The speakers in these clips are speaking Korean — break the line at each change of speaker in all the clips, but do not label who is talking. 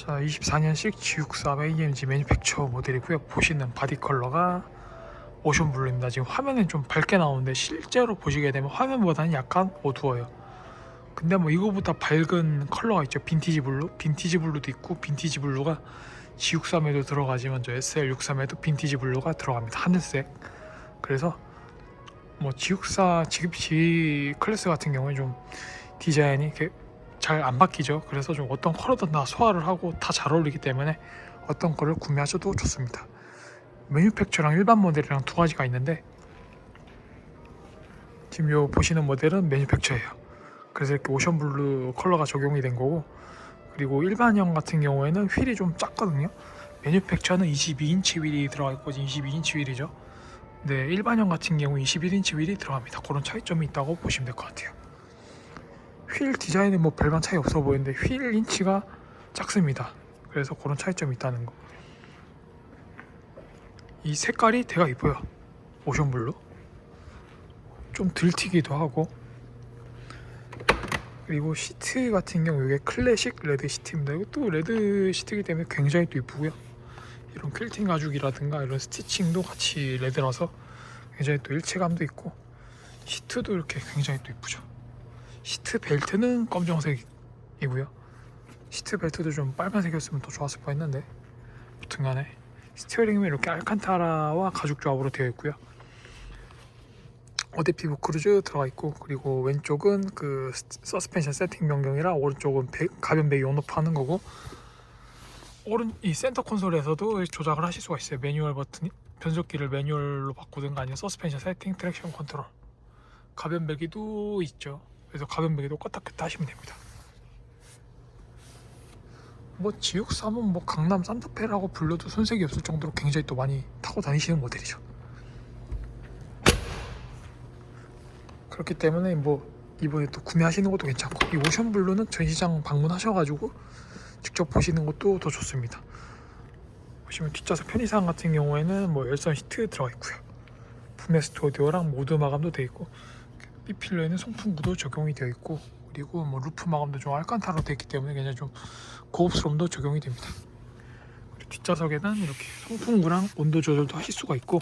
자, 24년식 G63 AMG 매니팩처 모델이고요. 보시는 바디 컬러가 오션 블루입니다. 지금 화면은 좀 밝게 나오는데 실제로 보시게 되면 화면보다는 약간 어두워요. 근데 뭐 이거보다 밝은 컬러가 있죠. 빈티지 블루, 빈티지 블루도 있고 빈티지 블루가 G63에도 들어가지만 저 SL63에도 빈티지 블루가 들어갑니다. 하늘색. 그래서 뭐 G64 지금 G 클래스 같은 경우에 좀 디자인이 이렇게 잘 안 바뀌죠. 그래서 좀 어떤 컬러든 다 소화를 하고 다 잘 어울리기 때문에 어떤 거를 구매하셔도 좋습니다. 매뉴팩처랑 일반 모델이랑 두 가지가 있는데 지금 요 보시는 모델은 매뉴팩처예요. 그래서 이렇게 오션 블루 컬러가 적용이 된 거고 그리고 일반형 같은 경우에는 휠이 좀 작거든요. 매뉴팩처는 22인치 휠이 들어가 있고 22인치 휠이죠. 네, 일반형 같은 경우 21인치 휠이 들어갑니다. 그런 차이점이 있다고 보시면 될 것 같아요. 휠 디자인은 뭐 별반 차이 없어 보이는데 휠 인치가 작습니다. 그래서 그런 차이점이 있다는 거. 이 색깔이 되게 이뻐요. 오션 블루. 좀 들튀기도 하고. 그리고 시트 같은 경우 이게 클래식 레드 시트입니다. 이것도 레드 시트이기 때문에 굉장히 또 이쁘고요. 이런 퀼팅 가죽이라든가 이런 스티칭도 같이 레드라서 굉장히 또 일체감도 있고 시트도 이렇게 굉장히 또 이쁘죠. 시트 벨트는 검정색이고요. 시트 벨트도 좀 빨간색이었으면 더 좋았을 뻔했는데 여튼간에 스티어링은 이렇게 알칸타라와 가죽 조합으로 되어 있고요. 어댑티브 크루즈 들어가 있고 그리고 왼쪽은 그 스- 서스펜션 세팅 변경이라 오른쪽은 배- 가변 배기 온오프 하는 거고 오른 이 센터 콘솔에서도 조작을 하실 수가 있어요. 매뉴얼 버튼 변속기를 매뉴얼로 바꾸든가 아니면 서스펜션 세팅 트랙션 컨트롤 가변 배기도 있죠. 그래서 가변 껐다 켰다 하시면 됩니다. 뭐 G63은 뭐 강남 산타페라고 불러도 손색이 없을 정도로 굉장히 또 많이 타고 다니시는 모델이죠. 그렇기 때문에 뭐 이번에 또 구매하시는 것도 괜찮고 이 오션 블루는 전시장 방문하셔가지고 직접 보시는 것도 더 좋습니다. 보시면 뒷좌석 편의상 같은 경우에는 뭐 열선 시트 들어가 있고요. 푸메스트 오디오랑 모드 마감도 되어 있고 B필러에는 송풍구도 적용이 되어 있고 그리고 뭐 루프 마감도 좀 알칸타로 되어 있기 때문에 굉장히 좀 고급스러움도 적용이 됩니다. 그리고 뒷좌석에는 이렇게 송풍구랑 온도 조절도 하실 수가 있고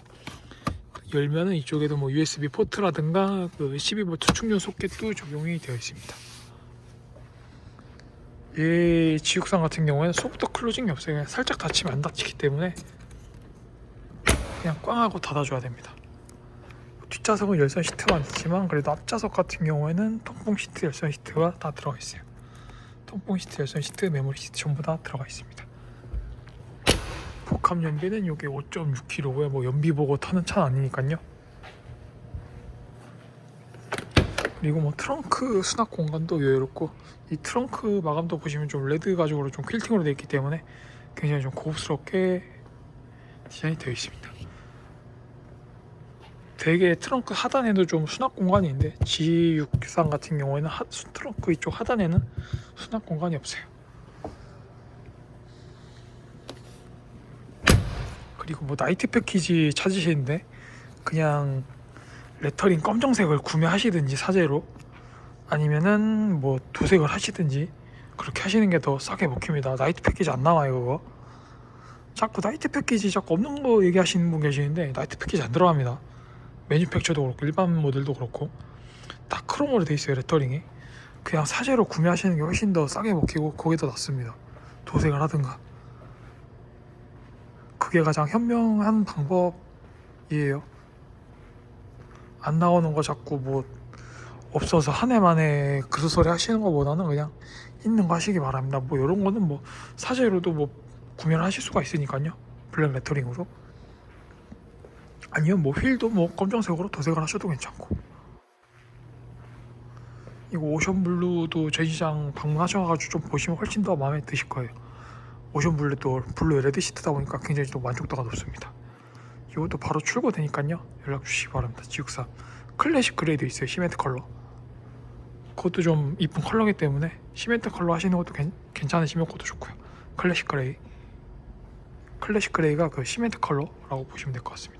열면은 이쪽에도 뭐 USB 포트라든가 그 12V 충전 소켓도 적용이 되어 있습니다. 이 G63 같은 경우에는 소프트 클로징이 없어요. 그냥 살짝 닫히면 안 닫히기 때문에 그냥 꽝 하고 닫아줘야 됩니다. 뒷좌석은 열선 시트만 있지만 그래도 앞좌석 같은 경우에는 통풍 시트, 열선 시트가 다 들어가 있어요. 통풍 시트, 열선 시트, 메모리 시트 전부 다 들어가 있습니다. 복합 연비는 이게 5.6kg고요. 뭐 연비 보고 타는 차는 아니니까요. 그리고 뭐 트렁크 수납 공간도 여유롭고 이 트렁크 마감도 보시면 좀 레드 가죽으로 좀 퀼팅으로 되어 있기 때문에 굉장히 좀 고급스럽게 디자인이 되어 있습니다. 되게 트렁크 하단에도 좀 수납 공간이 있는데 G63 같은 경우에는 하, 수- 트렁크 이쪽 하단에는 수납 공간이 없어요. 그리고 뭐 나이트 패키지 찾으시는데 그냥 레터링 검정색을 구매하시든지 사제로 아니면은 뭐 도색을 하시든지 그렇게 하시는 게 더 싸게 먹힙니다. 나이트 패키지 안 나와요 그거. 자꾸 나이트 패키지 자꾸 없는 거 얘기하시는 분 계시는데 나이트 패키지 안 들어갑니다. 매뉴팩처도 그렇고 일반 모델도 그렇고 다 크롬으로 돼 있어요 레터링이. 그냥 사제로 구매하시는 게 훨씬 더 싸게 먹히고 그게 더 낫습니다. 도색을 하든가. 그게 가장 현명한 방법이에요. 안 나오는 거 자꾸 뭐 없어서 한 해 만에 그 소리 하시는 것보다는 그냥 있는 거 하시기 바랍니다. 뭐 이런 거는 뭐 사제로도 뭐 구매를 하실 수가 있으니까요. 블랙 레터링으로. 아니면 뭐 휠도 뭐 검정색으로 도색을 하셔도 괜찮고. 이거 오션 블루도 전시장 방문하셔가지고 좀 보시면 훨씬 더 마음에 드실 거예요. 오션 블루도 블루 레드 시트다 보니까 굉장히 또 만족도가 높습니다. 이것도 바로 출고되니까요. 연락 주시기 바랍니다. G63 클래식 그레이도 있어요. 시멘트 컬러. 그것도 좀 이쁜 컬러기 때문에 시멘트 컬러 하시는 것도 괜, 괜찮으시면 그것도 좋고요. 클래식 그레이. 클래식 그레이가 그 시멘트 컬러라고 보시면 될 것 같습니다.